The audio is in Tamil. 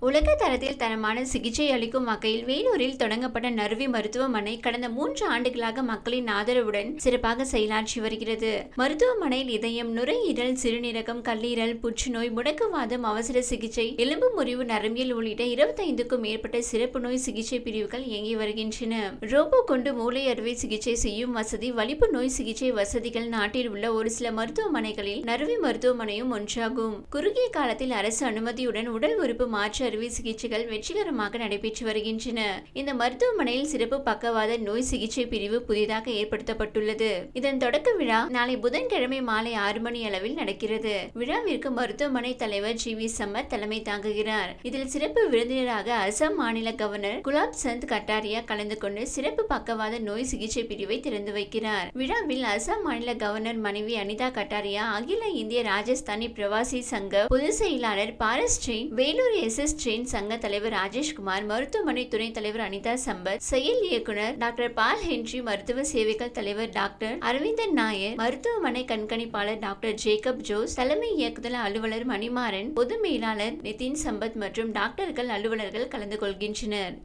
உலக தரத்தில் தரமான சிகிச்சை அளிக்கும் வகையில் வேலூரில் தொடங்கப்பட்ட நறுவி மருத்துவமனை கடந்த மூன்று ஆண்டுகளாக மக்களின் ஆதரவுடன் சிறப்பாக செயலாற்றி வருகிறது. மருத்துவமனையில் இதயம் நுரையீரல் சிறுநீரகம் கல்லீரல் புற்றுநோய் முடக்குவாதம் அவசர சிகிச்சை எலும்பு முறிவு நரம்பியல் உள்ளிட்ட இருபத்தைந்துக்கும் மேற்பட்ட சிறப்பு நோய் சிகிச்சை பிரிவுகள் இயங்கி வருகின்றன. ரோபோ கொண்டு மூளை அறுவை சிகிச்சை செய்யும் வசதி வலிப்பு நோய் சிகிச்சை வசதிகள் நாட்டில் உள்ள ஒரு சில மருத்துவமனைகளில் நறுவி மருத்துவமனையும் ஒன்றாகும். குறுகிய காலத்தில் அரசு அனுமதியுடன் உடல் உறுப்பு மாற்று அறுவை சிகிச்சைகள் வெற்றிகரமாக நடைபெற்று வருகின்றன. இந்த மருத்துவமனையில் சிறப்பு பக்கவாத நோய் சிகிச்சை பிரிவு புதிதாக ஏற்படுத்தப்பட்டுள்ளது. இதன் தொடக்க விழா நாளை புதன்கிழமை மாலை ஆறு மணி அளவில் நடக்கிறது. விழாவிற்கு மருத்துவமனை தலைவர் ஜி. வி. சம்மத் தலைமை தாங்குகிறார். இதில் சிறப்பு விருந்தினராக அசாம் மாநில கவர்னர் குலாப் சந்த் கட்டாரியா கலந்து கொண்டு சிறப்பு பக்கவாத நோய் சிகிச்சை பிரிவை திறந்து வைக்கிறார். விழாவில் அசாம் மாநில கவர்னர் மனைவி அனிதா கட்டாரியா அகில இந்திய ராஜஸ்தானி பிரவாசி சங்க பொதுச் செயலாளர் பாரஸ் ஜெயின் வேலூர் எஸ். எஸ். ஜெயின் சங்க தலைவர் ராஜேஷ்குமார் மருத்துவமனை துணைத் தலைவர் அனிதா சம்பத் செயல் இயக்குனர் டாக்டர் பால் ஹென்றி மருத்துவ சேவைகள் தலைவர் டாக்டர் அரவிந்தன் நாயர் மருத்துவமனை கண்காணிப்பாளர் டாக்டர் ஜேக்கப் ஜோஸ் தலைமை இயக்குதல் அலுவலர் மணிமாறன் பொது மேலாளர் நிதின் சம்பத் மற்றும் டாக்டர்கள் அலுவலர்கள் கலந்து கொள்கின்றனர்.